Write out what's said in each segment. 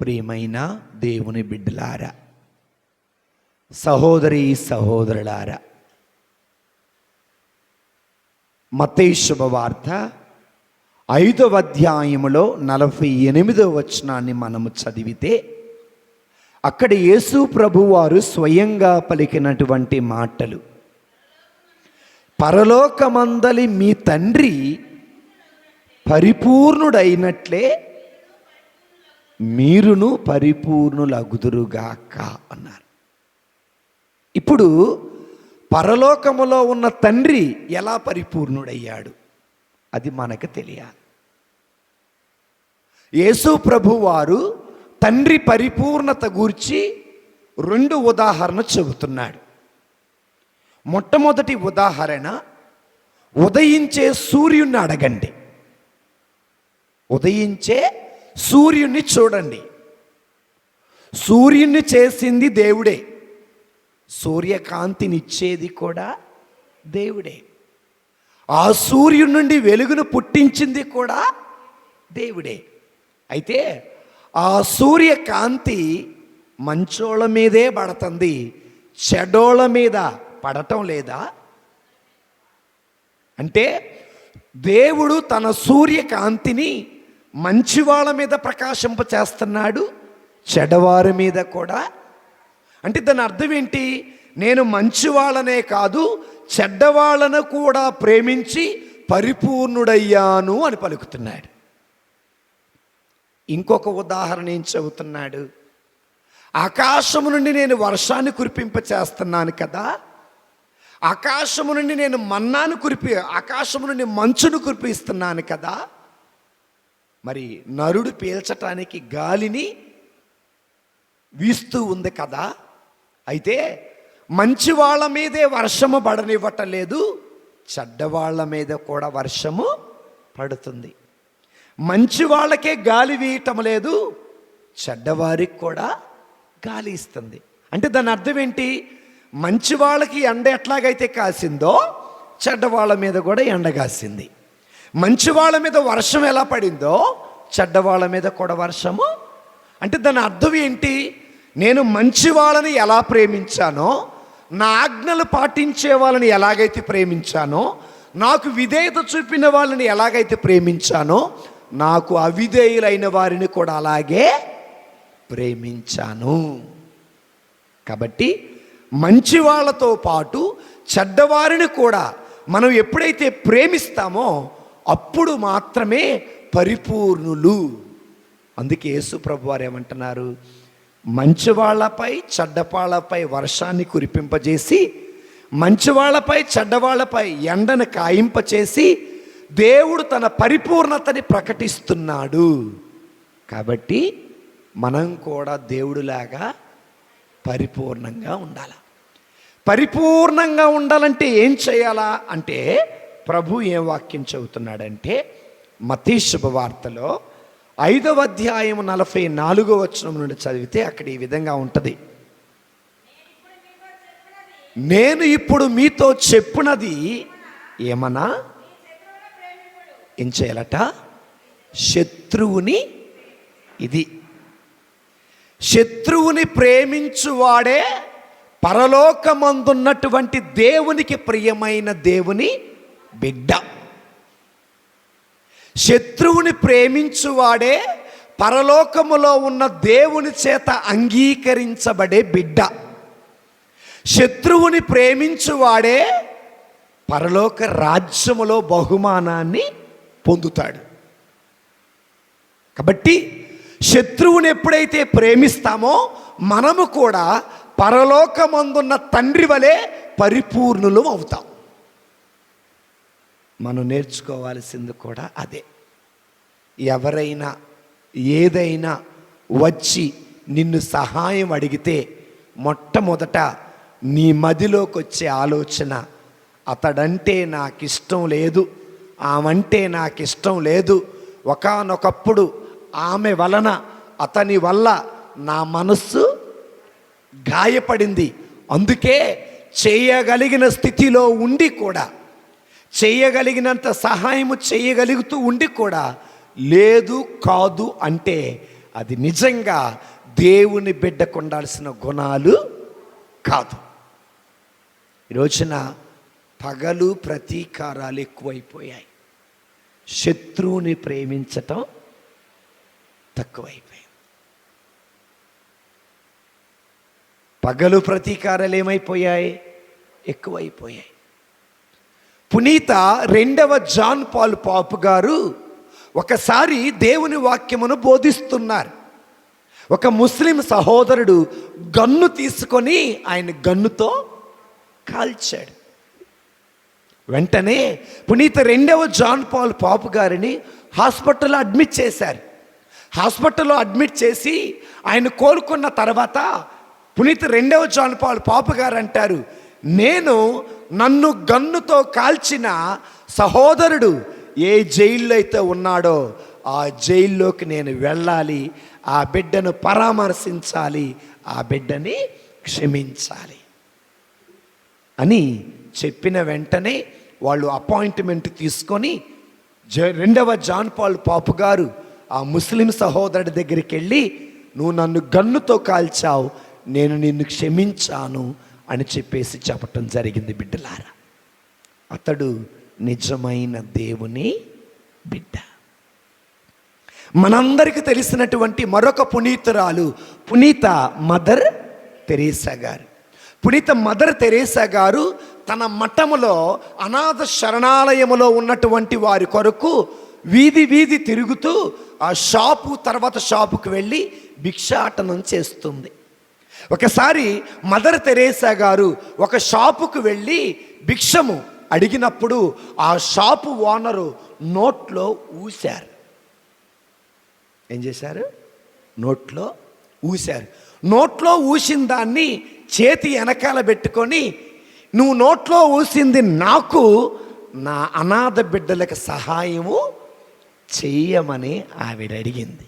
ప్రియమైన దేవుని బిడ్డలారా. సహోదరి సహోదరులారా. మతే శుభవార్త ఐదవ అధ్యాయములో నలభై ఎనిమిదవ వచనాన్ని మనము చదివితే అక్కడ యేసు ప్రభువారు స్వయంగా పలికినటువంటి మాటలు. పరలోకమందలి మీ తండ్రి పరిపూర్ణుడైనట్లే మీరును పరిపూర్ణులగుదురుగాక అన్నారు. ఇప్పుడు పరలోకములో ఉన్న తండ్రి ఎలా పరిపూర్ణుడయ్యాడు? అది మనకు తెలియాలి. యేసు ప్రభువారు తండ్రి పరిపూర్ణత గూర్చి రెండు ఉదాహరణ చెబుతున్నాడు. మొట్టమొదటి ఉదాహరణ ఉదయించే సూర్యుని అడగండి. ఉదయించే సూర్యుని చూడండి. సూర్యుని చేసింది దేవుడే. సూర్యకాంతినిచ్చేది కూడా దేవుడే. ఆ సూర్యుని నుండి వెలుగును పుట్టించింది కూడా దేవుడే. అయితే ఆ సూర్యకాంతి మంచోళ్ళ మీదే పడుతుంది. చెడోళ్ళ మీద పడటం లేదా? అంటే దేవుడు తన సూర్యకాంతిని మంచివాళ్ళ మీద ప్రకాశింప చేస్తున్నాడు చెడవారి మీద కూడా. అంటే దాని అర్థం ఏంటి? నేను మంచివాళ్ళనే కాదు చెడ్డవాళ్ళను కూడా ప్రేమించి పరిపూర్ణుడయ్యాను అని పలుకుతున్నాడు. ఇంకొక ఉదాహరణ ఏం చెబుతున్నాడు? ఆకాశము నుండి నేను వర్షాన్ని కురిపింప చేస్తున్నాను కదా ఆకాశము నుండి నేను మన్నాను కురిపి ఆకాశము నుండి మంచును కురిపిస్తున్నాను కదా మరి నరుడు పీల్చటానికి గాలిని వీస్తూ ఉంది కదా. అయితే మంచి వాళ్ళ మీదే వర్షము పడనివ్వటలేదు చెడ్డవాళ్ళ మీద కూడా వర్షము పడుతుంది. మంచి వాళ్ళకే గాలి వీయటం లేదు చెడ్డవారికి కూడా గాలి ఇస్తుంది. అంటే దాని అర్థం ఏంటి? మంచి వాళ్ళకి ఎండ ఎట్లాగైతే కాసిందో చెడ్డవాళ్ళ మీద కూడా ఎండ కాసింది. మంచి వాళ్ళ మీద వర్షం ఎలా పడిందో చెడ్డవాళ్ళ మీద కూడా వర్షము. అంటే దాని అర్థం ఏంటి? నేను మంచి వాళ్ళని ఎలా ప్రేమించానో నా ఆజ్ఞలు పాటించే వాళ్ళని ఎలాగైతే ప్రేమించానో నాకు విధేయత చూపిన వాళ్ళని ఎలాగైతే ప్రేమించానో నాకు అవిధేయులైన వారిని కూడా అలాగే ప్రేమించాను. కాబట్టి మంచి వాళ్ళతో పాటు చెడ్డవారిని కూడా మనం ఎప్పుడైతే ప్రేమిస్తామో అప్పుడు మాత్రమే పరిపూర్ణులు. అందుకే యేసు ప్రభు వారు ఏమంటున్నారు? మంచివాళ్ళపై వర్షాన్ని కురిపింపజేసి మంచివాళ్ళపై చెడ్డవాళ్ళపై చెడ్డవాళ్ళపై ఎండను కాయింపచేసి దేవుడు తన పరిపూర్ణతని ప్రకటిస్తున్నాడు. కాబట్టి మనం కూడా దేవుడిలాగా పరిపూర్ణంగా ఉండాలి. పరిపూర్ణంగా ఉండాలంటే ఏం చేయాలా అంటే ప్రభు ఏం వాక్యం చెబుతున్నాడంటే మతీ శుభవార్తలో ఐదవ అధ్యాయం నలభై నాలుగో వచనం నుండి చదివితే అక్కడ ఈ విధంగా ఉంటుంది. నేను ఇప్పుడు మీతో చెప్పునది ఏమన్నా ఏం చేయాలట? శత్రువుని ఇది. శత్రువుని ప్రేమించువాడే పరలోకమందున్నటువంటి దేవునికి ప్రియమైన దేవుని బిడ్డ. శత్రువుని ప్రేమించువాడే పరలోకములో ఉన్న దేవుని చేత అంగీకరించబడే బిడ్డ. శత్రువుని ప్రేమించువాడే పరలోక రాజ్యములో బహుమానాన్ని పొందుతాడు. కాబట్టి శత్రువుని ఎప్పుడైతే ప్రేమిస్తామో మనము కూడా పరలోకమందున్న తండ్రి వలె పరిపూర్ణులు అవుతాం. మనం నేర్చుకోవాల్సింది కూడా అదే. ఎవరైనా ఏదైనా వచ్చి నిన్ను సహాయం అడిగితే మొట్టమొదట నీ మదిలోకి వచ్చే ఆలోచన అతడంటే నాకు ఇష్టం లేదు ఆమంటే నాకు ఇష్టం లేదు ఒకానొకప్పుడు ఆమె వలన అతని వల్ల నా మనస్సు గాయపడింది అందుకే చేయగలిగిన స్థితిలో ఉండి కూడా చేయగలిగినంత సహాయము చేయగలుగుతూ ఉండి కూడా లేదు కాదు అంటే అది నిజంగా దేవుని బిడ్డకు ఉండాల్సిన గుణాలు కాదు. ఈరోజున రోజున పగలు ప్రతీకారాలు ఎక్కువైపోయాయి. శత్రువుని ప్రేమించటం తక్కువైపోయింది. పగలు ప్రతీకారాలు ఏమైపోయాయి? ఎక్కువైపోయాయి. పునీత రెండవ జాన్ పాల్ పాపు గారు ఒకసారి దేవుని వాక్యమును బోధిస్తున్నారు. ఒక ముస్లిం సహోదరుడు గన్ను తీసుకొని ఆయన గన్నుతో కాల్చాడు. వెంటనే పునీత రెండవ జాన్ పాల్ పాపు గారిని హాస్పిటల్లో అడ్మిట్ చేశారు. హాస్పిటల్లో అడ్మిట్ చేసి ఆయన కోలుకున్న తర్వాత పునీత రెండవ జాన్ పాల్ పాపు గారు అంటారు నేను నన్ను గన్నుతో కాల్చిన సహోదరుడు ఏ జైల్లో అయితే ఉన్నాడో ఆ జైల్లోకి నేను వెళ్ళాలి ఆ బిడ్డను పరామర్శించాలి ఆ బిడ్డని క్షమించాలి అని చెప్పిన వెంటనే వాళ్ళు అపాయింట్మెంట్ తీసుకొని జ రెండవ జాన్ పాల్ పాపు గారు ఆ ముస్లిం సహోదరుడి దగ్గరికి వెళ్ళి నువ్వు నన్ను గన్నుతో కాల్చావు నేను నిన్ను క్షమించాను అని చెప్పేసి చెప్పటం జరిగింది బిడ్డలారా. అతడు నిజమైన దేవుని బిడ్డ. మనందరికీ తెలిసినటువంటి మరొక పునీతురాలు పునీత మదర్ తెరేసా గారు. పునీత మదర్ తెరేసా గారు తన మఠములో అనాథ శరణాలయములో ఉన్నటువంటి వారి కొరకు వీధి వీధి తిరుగుతూ ఆ షాపు తర్వాత షాపుకు వెళ్ళి భిక్షాటనం చేస్తుంది. ఒకసారి మదర్ తెరేసా గారు ఒక షాపుకు వెళ్ళి భిక్షము అడిగినప్పుడు ఆ షాపు ఓనరు నోట్లో ఊశారు. ఏం చేశారు? నోట్లో ఊశారు. నోట్లో ఊసిన దాన్ని చేతి వెనకాల పెట్టుకొని నువ్వు నోట్లో ఊసింది నాకు నా అనాథ బిడ్డలకు సహాయము చెయ్యమని ఆవిడ అడిగింది.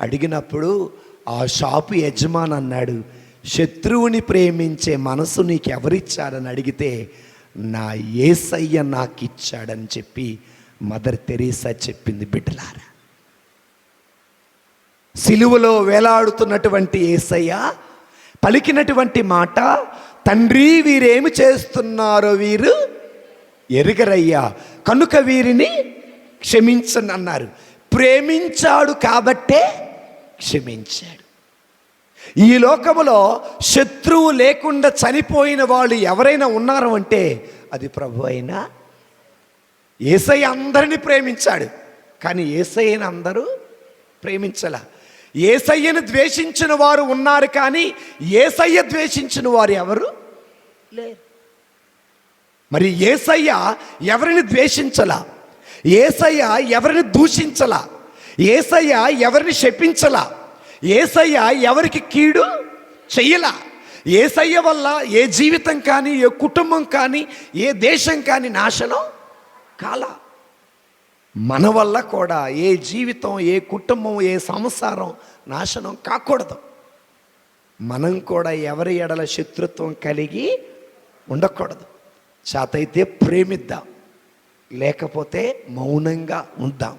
అడిగినప్పుడు ఆ షాపు యజమాని అన్నాడు శత్రువుని ప్రేమించే మనసు నీకు ఎవరిచ్చాడని అడిగితే నా ఏసయ్య నాకు ఇచ్చాడని చెప్పి మదర్ తెరీసా చెప్పింది బిడ్డలారా. సిలువలో వేలాడుతున్నటువంటి ఏసయ్య పలికినటువంటి మాట తండ్రి వీరేమి చేస్తున్నారో వీరు? ఎరుగరయ్యా కనుక వీరిని క్షమించనన్నారు. ప్రేమించాడు కాబట్టే క్షమించాడు. ఈ లోకములో శత్రువు లేకుండా చనిపోయిన వాళ్ళు ఎవరైనా ఉన్నారు అంటే అది ప్రభు అయినా ఏసయ్య అందరిని ప్రేమించాడు. కానీ ఏసయ్యని అందరూ ప్రేమించలా. ఏసయ్యను ద్వేషించిన వారు ఉన్నారు కానీ ఏసయ్య ద్వేషించిన వారు ఎవరు? లేరు. మరి ఏసయ్య ఎవరిని ద్వేషించలా? ఏసయ్య ఎవరిని దూషించలా? ఏసయ్య ఎవరిని శపించలా? ఏసయ్య ఎవరికి కీడు చెయ్యలా? ఏసయ్య వల్ల ఏ జీవితం కానీ ఏ కుటుంబం కానీ ఏ దేశం కానీ నాశనం కాల? మన వల్ల కూడా ఏ జీవితం ఏ కుటుంబం ఏ సంసారం నాశనం కాకూడదు. మనం కూడా ఎవరి ఎడల శత్రుత్వం కలిగి ఉండకూడదు. చేతైతే ప్రేమిద్దాం. లేకపోతే మౌనంగా ఉందాం.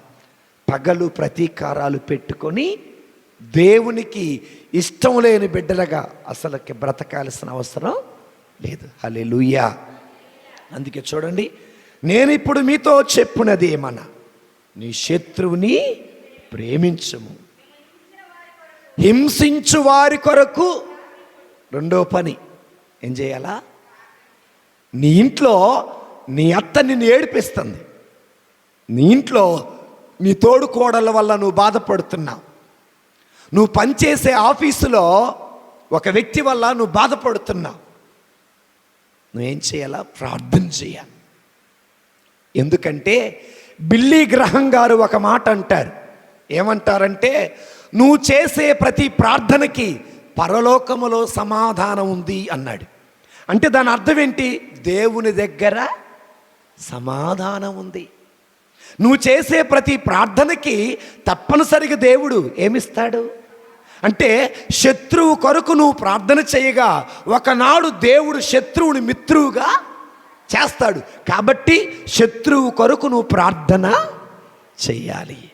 పగలు ప్రతీకారాలు పెట్టుకొని దేవునికి ఇష్టం లేని బిడ్డలుగా అసలుకి బ్రతకాల్సిన అవసరం లేదు. హల్లెలూయా. అందుకే చూడండి నేను ఇప్పుడు మీతో చెప్పున్నది ఏమన్నా? నీ శత్రువుని ప్రేమించము. హింసించు వారి కొరకు రెండో పని. ఏం చేయాలా? నీ ఇంట్లో నీ అత్త నిన్ను ఏడిపిస్తుంది. నీ ఇంట్లో నీ తోడు కోడల వల్ల నువ్వు బాధపడుతున్నావు. నువ్వు పనిచేసే ఆఫీసులో ఒక వ్యక్తి వల్ల నువ్వు బాధపడుతున్నావు. నువ్వేం చేయాలా? ప్రార్థన చేయాలి. ఎందుకంటే బిల్లీ గ్రహం గారు ఒక మాట అంటారు. ఏమంటారంటే నువ్వు చేసే ప్రతి ప్రార్థనకి పరలోకములో సమాధానం ఉంది అన్నాడు. అంటే దాని అర్థం ఏంటి? దేవుని దగ్గర సమాధానం ఉంది. నువ్వు చేసే ప్రతి ప్రార్థనకి తప్పనిసరిగా దేవుడు ఏమిస్తాడు? అంటే శత్రువు కొరకు నువ్వు ప్రార్థన చేయగా ఒకనాడు దేవుడు శత్రువుని మిత్రువుగా చేస్తాడు. కాబట్టి శత్రువు కొరకు నువ్వు ప్రార్థన చెయ్యాలి.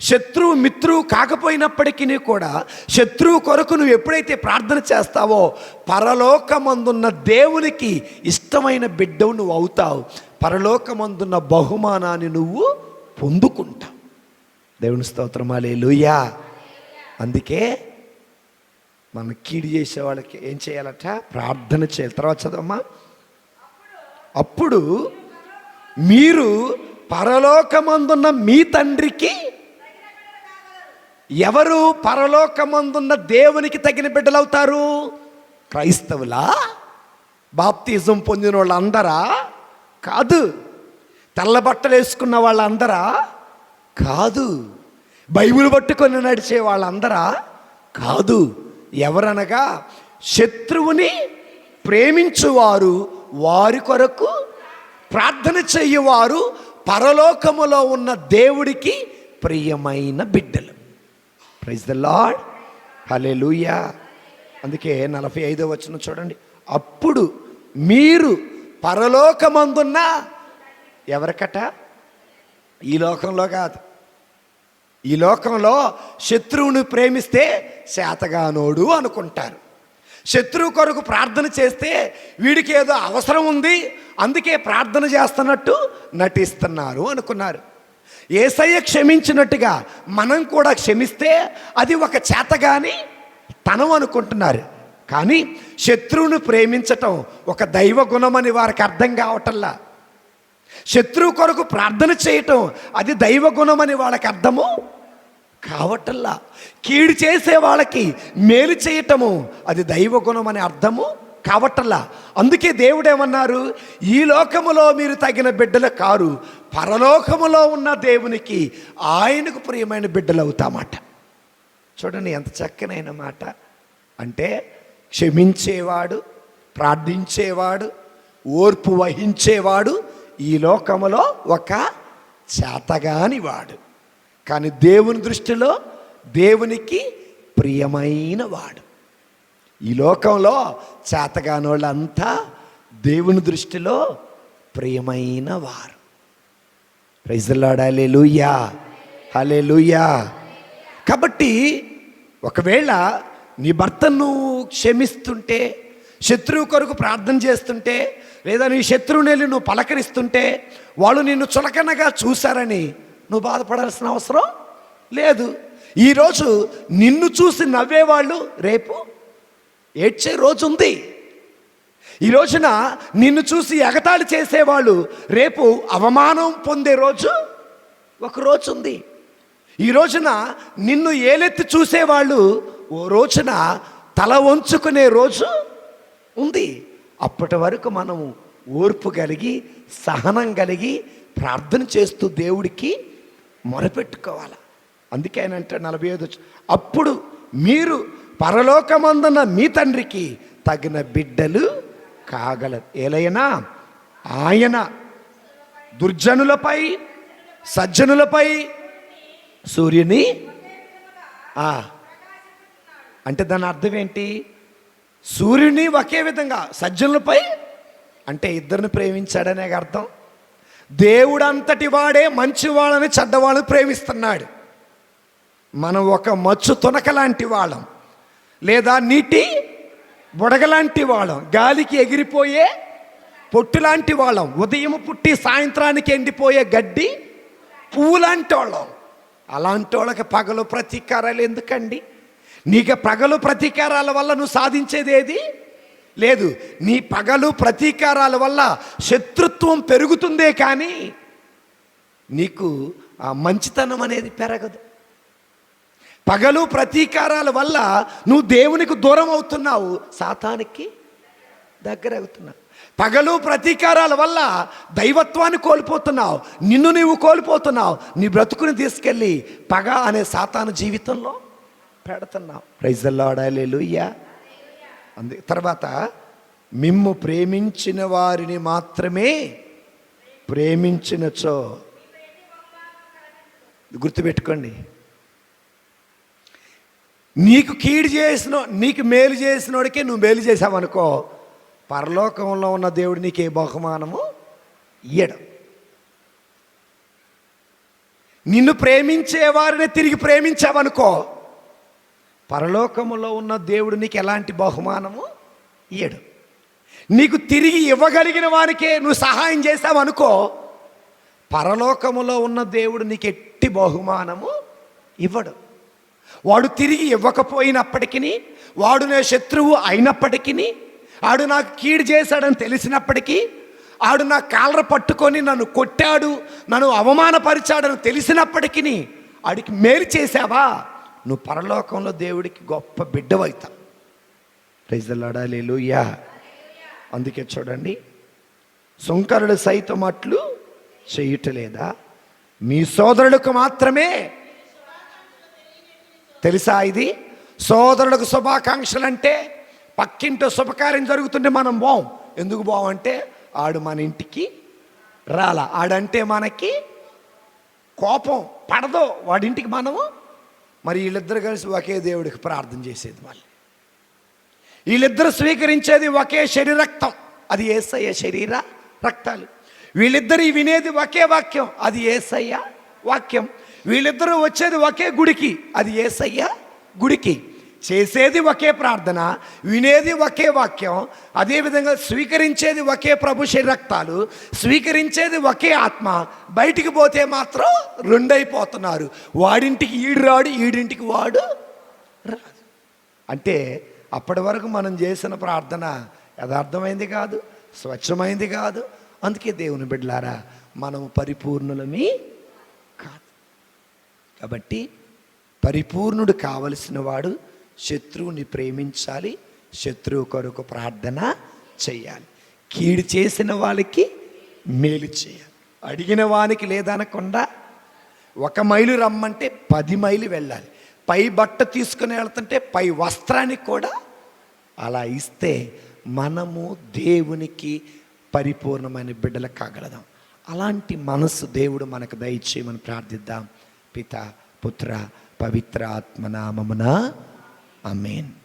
శత్రువు మిత్రువు కాకపోయినప్పటికీ కూడా శత్రువు కొరకు నువ్వు ఎప్పుడైతే ప్రార్థన చేస్తావో పరలోకమందున్న దేవునికి ఇష్టమైన బిడ్డవు నువ్వు అవుతావు. పరలోకమందున్న బహుమానాన్ని నువ్వు పొందుకుంటావు దేవుని స్తోత్రమాలే లూయా అందుకే మనం కీడు చేసే వాళ్ళకి ఏం చేయాలట? ప్రార్థన చేయాలి. తర్వాత చదవమ్మా. అప్పుడు మీరు పరలోకమందున్న మీ తండ్రికి ఎవరు పరలోకమందున్న దేవునికి తగిన బిడ్డలవుతారు? క్రైస్తవులా? బాప్తిజం పొందిన వాళ్ళందరా? కాదు. తెల్ల బట్టలు వేసుకున్న వాళ్ళందరా? కాదు. బైబిల్ పట్టుకొని నడిచే వాళ్ళందరా? కాదు. ఎవరనగా శత్రువుని ప్రేమించువారు వారి కొరకు ప్రార్థన చేయువారు పరలోకములో ఉన్న దేవుడికి ప్రియమైన బిడ్డలు. ప్రైజ్ ద లాడ్ హలే లూయా అందుకే నలభై ఐదో వచ్చిన చూడండి. అప్పుడు మీరు పరలోకమందున్న ఎవరికట? ఈ లోకంలో కాదు. ఈ లోకంలో శత్రువుని ప్రేమిస్తే శాతగానోడు అనుకుంటారు. శత్రువు కొరకు ప్రార్థన చేస్తే వీడికి ఏదో అవసరం ఉంది అందుకే ప్రార్థన చేస్తున్నట్టు నటిస్తున్నారు అనుకున్నారు. ఏసయ్య క్షమించినట్టుగా మనం కూడా క్షమిస్తే అది ఒక చేతగాని తనం అనుకుంటున్నారు. కానీ శత్రువును ప్రేమించటం ఒక దైవ గుణమని వారికి అర్థం కావటంలా. శత్రువు కొరకు ప్రార్థన చేయటం అది దైవ గుణమని వాళ్ళకి అర్థము కావటంలా. కీడు చేసే వాళ్ళకి మేలు చేయటము అది దైవ గుణం అని అర్థము కావటంలా. అందుకే దేవుడేమన్నారు? ఈ లోకములో మీరు తగిన బిడ్డల కారు పరలోకములో ఉన్న దేవునికి ఆయనకు ప్రియమైన బిడ్డలు అవుతామాట. చూడండి ఎంత చక్కనైన మాట. అంటే క్షమించేవాడు ప్రార్థించేవాడు ఓర్పు వహించేవాడు ఈ లోకములో ఒక చేతగానివాడు. కానీ దేవుని దృష్టిలో దేవునికి ప్రియమైన వాడు ఈ లోకంలో చేతగాని వాళ్ళంతా దేవుని దృష్టిలో ప్రియమైన వారు ప్రైజలాడాలే లూయా హలే లూయా కాబట్టి ఒకవేళ నీ భర్తను క్షమిస్తుంటే శత్రువు కొరకు ప్రార్థన చేస్తుంటే లేదా నీ శత్రువుని వెళ్ళి నువ్వు పలకరిస్తుంటే వాళ్ళు నిన్ను చులకనగా చూశారని నువ్వు బాధపడాల్సిన అవసరం లేదు. ఈరోజు నిన్ను చూసి నవ్వేవాళ్ళు రేపు ఏడ్చే రోజు ఉంది. ఈ రోజున నిన్ను చూసి ఎగతాళి చేసేవాళ్ళు రేపు అవమానం పొందే రోజు ఒక రోజు ఉంది. ఈ రోజున నిన్ను ఏలెత్తి చూసేవాళ్ళు ఓ రోజున తల వంచుకునే రోజు ఉంది. అప్పటి వరకు మనము ఓర్పు కలిగి సహనం కలిగి ప్రార్థన చేస్తూ దేవుడికి మొరపెట్టుకోవాలి. అందుకే ఆయన అంటే నలభై ఐదు వచ్చి- అప్పుడు మీరు పరలోకమందున్న మీ తండ్రికి తగిన బిడ్డలు కాగలరు ఏలైనా ఆయన దుర్జనులపై సజ్జనులపై సూర్యుని ఆ, అంటే దాని అర్థం ఏంటి? సూర్యుని ఒకే విధంగా సజ్జనులపై అంటే ఇద్దరిని ప్రేమించాడనే అర్థం. దేవుడంతటి వాడే మంచివాళ్ళని చెడ్డవాళ్ళని ప్రేమిస్తున్నాడు. మనం ఒక మచ్చు తునక లాంటి వాళ్ళం. లేదా నీటి బుడగలాంటి వాళ్ళం. గాలికి ఎగిరిపోయే పొట్టులాంటి వాళ్ళం. ఉదయం పుట్టి సాయంత్రానికి ఎండిపోయే గడ్డి పువ్వులాంటి వాళ్ళం. అలాంటి వాళ్ళకి పగలు ప్రతీకారాలు ఎందుకండి? నీకు పగలు ప్రతీకారాల వల్ల నువ్వు సాధించేది ఏది? లేదు. నీ పగలు ప్రతీకారాల వల్ల శత్రుత్వం పెరుగుతుందే కానీ నీకు ఆ మంచితనం అనేది పెరగదు. పగలు ప్రతీకారాల వల్ల నువ్వు దేవునికి దూరం అవుతున్నావు. సాతానికి దగ్గర అవుతున్నావు. పగలు ప్రతీకారాల వల్ల దైవత్వాన్ని కోల్పోతున్నావు. నిన్ను నీవు కోల్పోతున్నావు. నీ బ్రతుకుని తీసుకెళ్ళి పగ అనే సాతాను జీవితంలో పెడుతున్నాం ప్రైజల్లాడాలి లూయ్యా అందు తర్వాత మిమ్ము ప్రేమించిన వారిని మాత్రమే ప్రేమించినచో. గుర్తుపెట్టుకోండి. నీకు కీడు చేసిన నీకు మేలు చేసినోడికే నువ్వు మేలు చేసావనుకో పరలోకంలో ఉన్న దేవుడు నీకు ఏ బహుమానము ఇయ్యడు. నిన్ను ప్రేమించే వారిని తిరిగి ప్రేమించావనుకో పరలోకములో ఉన్న దేవుడు నీకు ఎలాంటి బహుమానము ఇయ్యడు. నీకు తిరిగి ఇవ్వగలిగిన వారికే నువ్వు సహాయం చేసావనుకో పరలోకములో ఉన్న దేవుడు నీకు ఎట్టి బహుమానము ఇవ్వడు. వాడు తిరిగి ఇవ్వకపోయినప్పటికీ వాడు నా శత్రువు అయినప్పటికీ ఆడు నాకు కీడు చేశాడని తెలిసినప్పటికీ ఆడు నా కాలర పట్టుకొని నన్ను కొట్టాడు నన్ను అవమానపరిచాడని తెలిసినప్పటికీ ఆడికి మేలు చేశావా? నువ్వు పరలోకంలో దేవుడికి గొప్ప బిడ్డవైతా. ప్రైజలాడాలి లూయా అందుకే చూడండి సుంకరుడు సైతం అట్లు చేయుటలేదా? మీ సోదరులకు మాత్రమే తెలుసా ఇది? సోదరులకు శుభాకాంక్షలు అంటే పక్కింటో శుభకార్యం జరుగుతుంటే మనం బాం ఎందుకు బాం అంటే ఆడు మన ఇంటికి రాల. ఆడంటే మనకి కోపం పడదో. వాడింటికి మనము మరి వీళ్ళిద్దరు కలిసి ఒకే దేవుడికి ప్రార్థన చేసేది మళ్ళీ వీళ్ళిద్దరు స్వీకరించేది ఒకే శరీరక్తం అది ఏసయ్య శరీర రక్తాలు. వీళ్ళిద్దరు వినేది ఒకే వాక్యం. అది ఏసయ్య వాక్యం. వీళ్ళిద్దరూ వచ్చేది ఒకే గుడికి. అది ఏసయ్య గుడికి. చేసేది ఒకే ప్రార్థన వినేది ఒకే వాక్యం అదేవిధంగా స్వీకరించేది ఒకే ప్రభు శరీరక్తాలు స్వీకరించేది ఒకే ఆత్మ బయటికి పోతే మాత్రం రెండైపోతున్నారు. వాడింటికి ఈడు రాడు ఈడింటికి వాడు రాదు. అంటే అప్పటి వరకు మనం చేసిన ప్రార్థన యథార్థమైంది కాదు స్వచ్ఛమైంది కాదు. అందుకే దేవుని బిడ్డలారా మనం పరిపూర్ణులమి కాదు. కాబట్టి పరిపూర్ణుడు కావలసిన వాడు శత్రువుని ప్రేమించాలి శత్రువు కొరకు ప్రార్థన చేయాలి. కీడు చేసిన వాళ్ళకి మేలు చేయాలి. అడిగిన వానికి లేదనకుండా ఒక మైలు రమ్మంటే పది మైలు వెళ్ళాలి. పై బట్ట తీసుకుని వెళ్తుంటే పై వస్త్రానికి కూడా అలా ఇస్తే మనము దేవునికి పరిపూర్ణమైన బిడ్డలు కాగలదాం. అలాంటి మనసు దేవుడు మనకు దయచేయమని ప్రార్థిద్దాం. పిత పుత్ర పవిత్ర ఆత్మనామమున Amen.